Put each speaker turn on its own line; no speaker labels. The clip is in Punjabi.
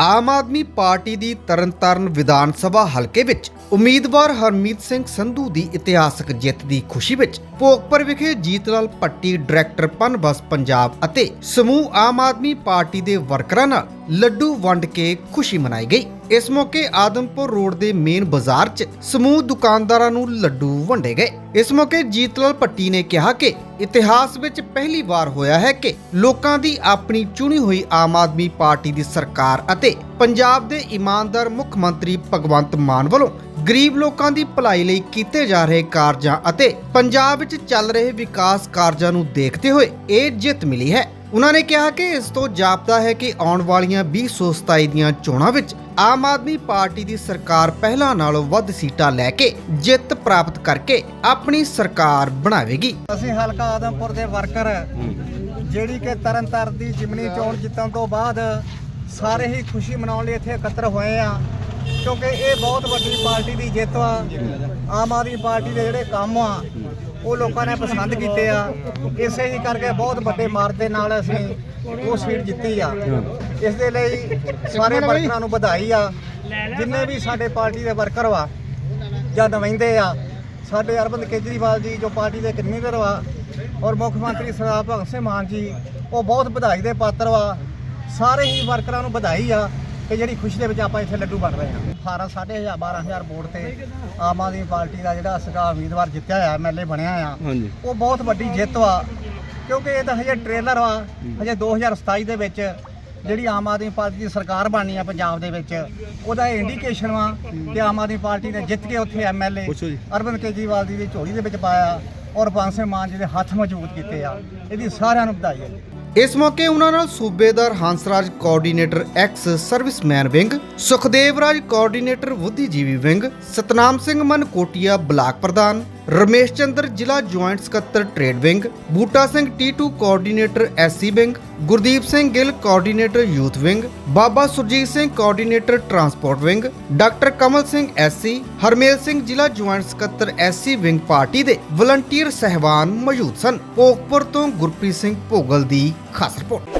ਆਮ ਆਦਮੀ ਪਾਰਟੀ ਦੀ ਤਰਨਤਾਰਨ ਵਿਧਾਨ ਸਭਾ ਹਲਕੇ ਵਿੱਚ ਉਮੀਦਵਾਰ ਹਰਮੀਤ ਸਿੰਘ ਸੰਧੂ ਦੀ ਇਤਿਹਾਸਕ ਜਿੱਤ ਦੀ ਖੁਸ਼ੀ ਵਿੱਚ ਭੋਗਪੁਰ ਵਿਖੇ ਜੀਤਲਾਲ ਪੱਟੀ ਡਾਇਰੈਕਟਰ ਪਨਬਸ ਪੰਜਾਬ ਅਤੇ ਸਮੂਹ ਆਮ ਆਦਮੀ ਪਾਰਟੀ ਦੇ ਵਰਕਰਾਂ ਨਾਲ ਲੱਡੂ ਵੰਡ ਕੇ ਖੁਸ਼ੀ ਮਨਾਈ ਗਈ। ਇਸ ਮੌਕੇ ਆਦਮਪੁਰ ਰੋਡ ਦੇ ਮੇਨ ਬਾਜ਼ਾਰ 'ਚ ਸਮੂਹ ਦੁਕਾਨਦਾਰਾਂ ਨੂੰ ਲੱਡੂ ਵੰਡੇ ਗਏ। ਇਸ ਮੌਕੇ ਜੀਤਲਾਲ ਪੱਟੀ ਨੇ ਕਿਹਾ ਕਿ ਇਤਿਹਾਸ ਵਿੱਚ ਪਹਿਲੀ ਵਾਰ ਹੋਇਆ ਹੈ ਕਿ ਲੋਕਾਂ ਦੀ ਆਪਣੀ ਚੁਣੀ ਹੋਈ ਆਮ ਆਦਮੀ ਪਾਰਟੀ ਦੀ ਸਰਕਾਰ ਅਤੇ ਪੰਜਾਬ ਦੇ ਇਮਾਨਦਾਰ ਮੁੱਖ ਮੰਤਰੀ ਭਗਵੰਤ ਮਾਨ ਵੱਲੋਂ ਗਰੀਬ ਲੋਕਾਂ ਦੀ ਭਲਾਈ ਲਈ ਕੀਤੇ ਜਾ ਰਹੇ ਕਾਰਜਾਂ ਅਤੇ ਪੰਜਾਬ ਵਿੱਚ ਚੱਲ ਰਹੇ ਵਿਕਾਸ ਕਾਰਜਾਂ ਨੂੰ ਦੇਖਦੇ ਹੋਏ ਇਹ ਜਿੱਤ ਮਿਲੀ ਹੈ। ਉਹਨਾਂ ਨੇ ਕਿਹਾ ਕਿ ਇਸ ਤੋਂ ਜਾਪਦਾ ਹੈ ਕਿ ਆਉਣ ਵਾਲੀਆਂ 2027 ਦੀਆਂ ਚੋਣਾਂ ਵਿੱਚ ਆਮ ਆਦਮੀ ਪਾਰਟੀ ਦੀ ਸਰਕਾਰ ਪਹਿਲਾਂ ਨਾਲੋਂ ਵੱਧ ਸੀਟਾਂ ਲੈ ਕੇ ਜਿੱਤ ਪ੍ਰਾਪਤ ਕਰਕੇ ਆਪਣੀ ਸਰਕਾਰ ਬਣਾਵੇਗੀ।
ਅਸੀਂ ਹਲਕਾ ਆਦਮਪੁਰ ਦੇ ਵਰਕਰ ਜਿਹੜੀ ਕਿ ਤਰਨਤਾਰਨ ਦੀ ਜਿਮਨੀ ਚੋਣ ਜਿੱਤਣ ਤੋਂ ਬਾਅਦ ਸਾਰੇ ਹੀ ਖੁਸ਼ੀ ਮਨਾਉਣ ਲਈ ਇੱਥੇ ਇਕੱਤਰ ਹੋਏ ਆ। ਕਿਉਂਕਿ ਇਹ ਬਹੁਤ ਵੱਡੀ ਪਾਰਟੀ ਦੀ ਜਿੱਤ ਆ। ਆਮ ਆਦਮੀ ਪਾਰਟੀ ਦੇ ਜਿਹੜੇ ਕੰਮ ਆ ਉਹ ਲੋਕਾਂ ਨੇ ਪਸੰਦ ਕੀਤੇ ਆ। ਇਸੇ ਹੀ ਕਰਕੇ ਬਹੁਤ ਵੱਡੇ ਮਾਰ ਦੇ ਨਾਲ ਅਸੀਂ ਉਹ ਸੀਟ ਜਿੱਤੀ ਆ। ਇਸ ਦੇ ਲਈ ਸਾਰੇ ਵਰਕਰਾਂ ਨੂੰ ਵਧਾਈ ਆ। ਜਿੰਨੇ ਵੀ ਸਾਡੇ ਪਾਰਟੀ ਦੇ ਵਰਕਰ ਵਾ ਜਾਂ ਨੁਮਾਇੰਦੇ ਆ ਸਾਡੇ ਅਰਵਿੰਦ ਕੇਜਰੀਵਾਲ ਜੀ ਜੋ ਪਾਰਟੀ ਦੇ ਕਨਵੀਨਰ ਵਾ ਔਰ ਮੁੱਖ ਮੰਤਰੀ ਸਰਦਾਰ ਭਗਤ ਸਿੰਘ ਮਾਨ ਜੀ ਉਹ ਬਹੁਤ ਵਧਾਈ ਦੇ ਪਾਤਰ ਵਾ। ਸਾਰੇ ਹੀ ਵਰਕਰਾਂ ਨੂੰ ਵਧਾਈ ਆ। ਕਿ ਜਿਹੜੀ ਖੁਸ਼ੀ ਦੇ ਵਿੱਚ ਆਪਾਂ ਇੱਥੇ ਲੱਡੂ ਵੰਡ ਰਹੇ ਹਾਂ। 18 12500 12000 ਵੋਟ ਤੇ ਆਮ ਆਦਮੀ ਪਾਰਟੀ ਦਾ ਜਿਹੜਾ ਸੀਗਾ ਉਮੀਦਵਾਰ ਜਿੱਤਿਆ ਆ ਐਮਐਲਏ ਬਣਿਆ ਆ
ਹਾਂਜੀ।
ਉਹ ਬਹੁਤ ਵੱਡੀ ਜਿੱਤ ਵਾ। ਕਿਉਂਕਿ ਇਹ ਤਾਂ ਹਜੇ ਟ੍ਰੇਲਰ ਵਾ ਹਜੇ 2027 ਦੇ ਵਿੱਚ ਜਿਹੜੀ ਆਮ ਆਦਮੀ ਪਾਰਟੀ ਦੀ ਸਰਕਾਰ ਬਣਨੀ ਆ ਪੰਜਾਬ ਦੇ ਵਿੱਚ ਉਹਦਾ ਇੰਡੀਕੇਸ਼ਨ ਵਾ ਕਿ ਆਮ ਆਦਮੀ ਪਾਰਟੀ ਨੇ ਜਿੱਤ ਕੇ ਉੱਥੇ ਐਮਐਲਏ। ਅਰਵਿੰਦ ਕੇਜਰੀਵਾਲ ਜੀ ਦੀ ਝੋਲੀ ਦੇ ਵਿੱਚ ਪਾਇਆ ਔਰ ਪੰਜ ਸਿੰਘ ਮਾਨ ਜੀ ਦੇ ਹੱਥ ਮਜ਼ਬੂਤ ਕੀਤੇ ਆ। ਇਹਦੀ ਸਾਰਿਆਂ ਨੂੰ ਵਧਾਈ ਹੈ
ਇਸ ਮੌਕੇ ਉਹਨਾਂ ਨਾਲ ਸੂਬੇਦਾਰ Hansraj coordinator ex serviceman wing, Sukhdev Raj coordinator ਬੁੱਧੀਜੀਵੀ wing, Satnam Singh Mankotia block ਪ੍ਰਧਾਨ ਰਮੇਸ਼ ਚੰਦਰ ਜ਼ਿਲ੍ਹਾ ਜੁਆਇੰਟ ਸਕੱਤਰ trade wing, Buta Singh T2 coordinator SC wing, Gurdeep Singh Gill coordinator youth wing, ਬਾਬਾ Surjit Singh coordinator transport wing, doctor Kamal Singh SC, Harmel Singh ਜ਼ਿਲ੍ਹਾ ਜੁਆਇੰਟ ਸਕੱਤਰ ਐਸਸੀ ਵਿੰਗ ਪਾਰਟੀ ਦੇ ਵਲੰਟੀਅਰ ਸਹਿਬਾਨ ਮੌਜੂਦ ਸਨ। ਭੋਗਪੁਰ ਤੋਂ ਗੁਰਪ੍ਰੀਤ ਸਿੰਘ ਭੋਗਲ ਦੀ ਖਾਸ ਰਿਪੋਰਟ।